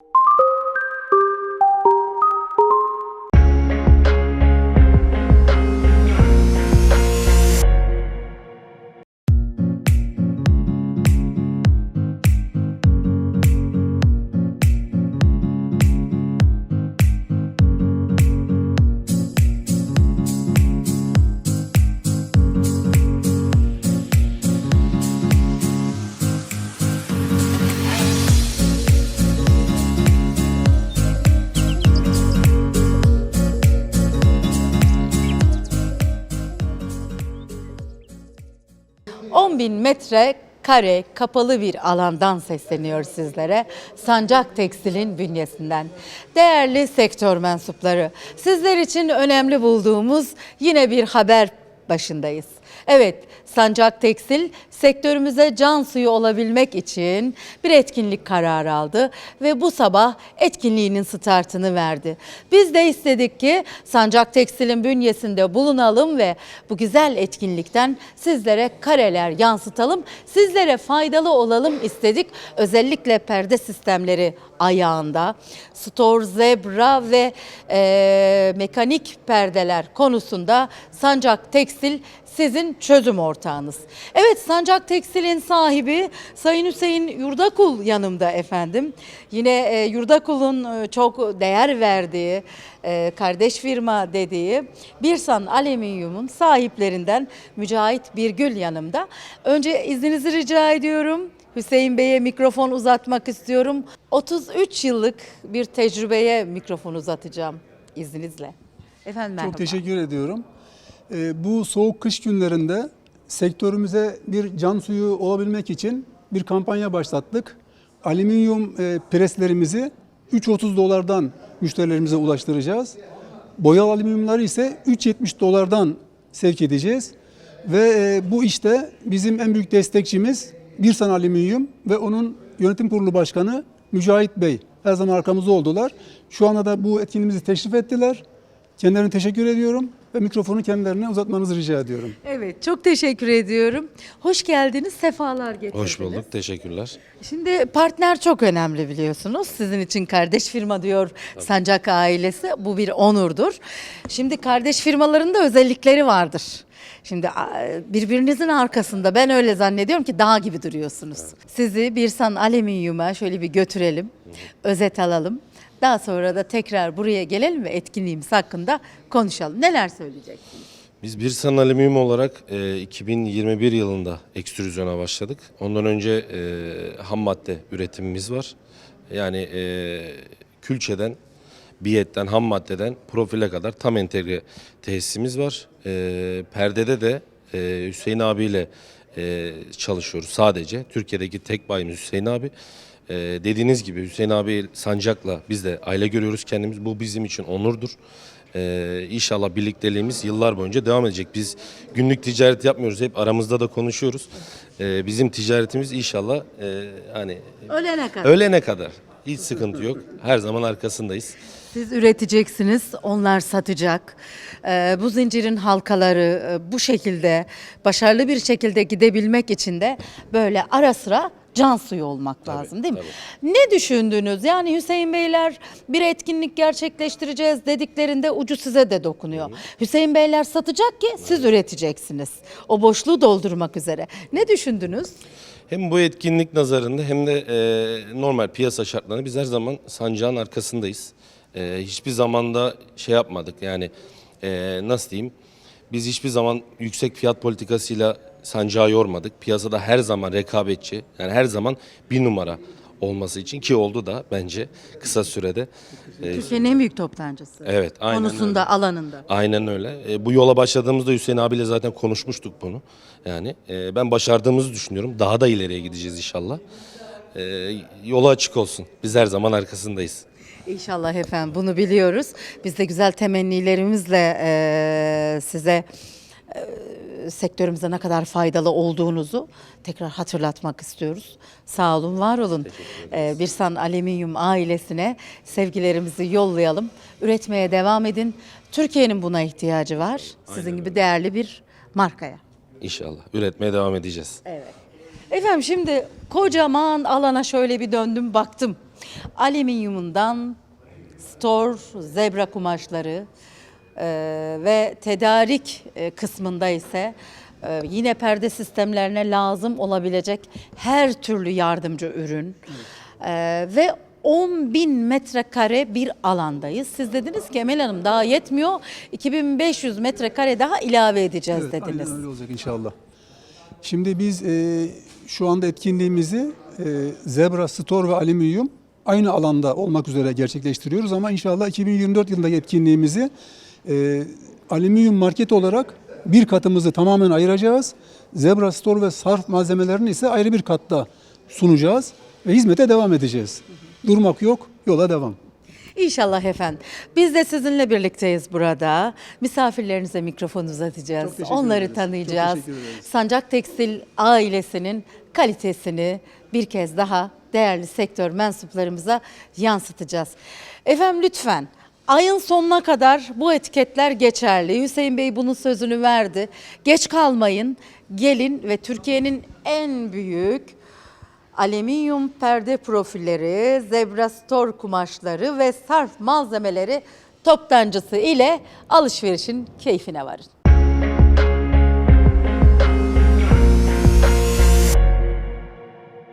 you 10 bin metre kare kapalı bir alandan sesleniyor sizlere. Sancak Tekstil'in bünyesinden. Değerli sektör mensupları, sizler için önemli bulduğumuz yine bir haber başındayız. Evet, Sancak Tekstil sektörümüze can suyu olabilmek için bir etkinlik kararı aldı ve bu sabah etkinliğinin startını verdi. Biz de istedik ki Sancak Tekstil'in bünyesinde bulunalım ve bu güzel etkinlikten sizlere kareler yansıtalım, sizlere faydalı olalım istedik. Özellikle perde sistemleri ayağında, Store Zebra ve eee, mekanik perdeler konusunda Sancak Tekstil sizin çözüm ortağınız. Evet Sancak Tekstil'in sahibi Sayın Hüseyin Yurdakul yanımda efendim. Yine e, Yurdakul'un e, çok değer verdiği, e, kardeş firma dediği Birsan Alüminyum'un sahiplerinden Mücahit Birgül yanımda. Önce izninizi rica ediyorum. Hüseyin Bey'e mikrofon uzatmak istiyorum. 33 yıllık bir tecrübeye mikrofon uzatacağım izninizle. Efendim merhaba. Çok teşekkür ediyorum. Ee, bu soğuk kış günlerinde sektörümüze bir can suyu olabilmek için bir kampanya başlattık. Alüminyum e, preslerimizi 3.30 dolardan müşterilerimize ulaştıracağız. Boyalı alüminyumları ise 3.70 dolardan sevk edeceğiz. Ve e, bu işte bizim en büyük destekçimiz Birsan Alüminyum ve onun yönetim kurulu başkanı Mücahit Bey. Her zaman arkamızda oldular. Şu anda da bu etkinliğimizi teşrif ettiler. Kendilerine teşekkür ediyorum ve mikrofonu kendilerine uzatmanızı rica ediyorum. Evet, çok teşekkür ediyorum. Hoş geldiniz, sefalar getirdiniz. Hoş bulduk, teşekkürler. Şimdi partner çok önemli biliyorsunuz. Sizin için kardeş firma diyor Sancak ailesi. Bu bir onurdur. Şimdi kardeş firmaların da özellikleri vardır. Şimdi birbirinizin arkasında ben öyle zannediyorum ki dağ gibi duruyorsunuz. Sizi Birsan Alüminyum'a şöyle bir götürelim, özet alalım. Daha sonra da tekrar buraya gelelim ve etkinliğimiz hakkında konuşalım. Neler söyleyeceksiniz? Biz bir san alüminyum olarak e, 2021 yılında ekstrüzyona başladık. Ondan önce e, ham madde üretimimiz var. Yani e, külçeden, biyetten, ham maddeden profile kadar tam entegre tesisimiz var. E, perdede de e, Hüseyin abiyle e, çalışıyoruz sadece. Türkiye'deki tek bayimiz Hüseyin abi. E, dediğiniz gibi Hüseyin abi Sancak'la biz de aile görüyoruz kendimiz. Bu bizim için onurdur. Ee, inşallah birlikteliğimiz yıllar boyunca devam edecek. Biz günlük ticaret yapmıyoruz. Hep aramızda da konuşuyoruz. Ee, bizim ticaretimiz inşallah e, hani Ölene kadar. ölene kadar hiç sıkıntı yok. Her zaman arkasındayız. Siz üreteceksiniz, onlar satacak. Ee, bu zincirin halkaları e, bu şekilde başarılı bir şekilde gidebilmek için de böyle ara sıra can suyu olmak lazım değil mi? Ne düşündünüz? Yani Hüseyin Beyler bir etkinlik gerçekleştireceğiz dediklerinde ucu size de dokunuyor. Hüseyin Beyler satacak ki siz üreteceksiniz. O boşluğu doldurmak üzere. Ne düşündünüz? Hem bu etkinlik nazarında hem de e, normal piyasa şartlarında biz her zaman sancağın arkasındayız. E, hiçbir zamanda şey yapmadık yani e, nasıl diyeyim biz hiçbir zaman yüksek fiyat politikasıyla sancağı yormadık. Piyasada her zaman rekabetçi yani her zaman bir numara olması için ki oldu da bence kısa sürede. E, Türkiye'nin en büyük toptancısı. Evet, aynen Konusunda, öyle. alanında. Aynen öyle. E, bu yola başladığımızda Hüseyin abiyle zaten konuşmuştuk bunu. Yani e, ben başardığımızı düşünüyorum. Daha da ileriye gideceğiz inşallah. E, yolu açık olsun. Biz her zaman arkasındayız. İnşallah efendim bunu biliyoruz. Biz de güzel temennilerimizle eee, size eee, sektörümüze ne kadar faydalı olduğunuzu tekrar hatırlatmak istiyoruz. Sağ olun, var olun. Eee Birsan Alüminyum ailesine sevgilerimizi yollayalım. Üretmeye devam edin. Türkiye'nin buna ihtiyacı var. Sizin gibi değerli bir markaya. İnşallah. Üretmeye devam edeceğiz. Evet. Efendim şimdi kocaman alana şöyle bir döndüm baktım. Alüminyumundan stor, zebra kumaşları e, ve tedarik e, kısmında ise e, yine perde sistemlerine lazım olabilecek her türlü yardımcı ürün E, ve 10 bin metrekare bir alandayız. Siz dediniz ki Emel Hanım daha yetmiyor 2500 metrekare daha ilave edeceğiz Evet, dediniz. Aynen öyle olacak inşallah. Şimdi biz e, şu anda etkinliğimizi e, Zebra Store ve Alüminyum aynı alanda olmak üzere gerçekleştiriyoruz ama inşallah 2024 yılındaki etkinliğimizi e, alüminyum market olarak bir katımızı tamamen ayıracağız. Zebra Store ve sarf malzemelerini ise ayrı bir katta sunacağız ve hizmete devam edeceğiz. Durmak yok, yola devam. İnşallah efendim. Biz de sizinle birlikteyiz burada. Misafirlerinize mikrofon uzatacağız. Onları ederiz. Tanıyacağız. Sancak Tekstil ailesinin kalitesini bir kez daha değerli sektör mensuplarımıza yansıtacağız. Efendim lütfen ayın sonuna kadar bu etiketler geçerli. Hüseyin Bey bunun sözünü verdi. Geç kalmayın. Gelin ve Türkiye'nin en büyük alüminyum perde profilleri, zebra store kumaşları ve sarf malzemeleri toptancısı ile alışverişin keyfine varın.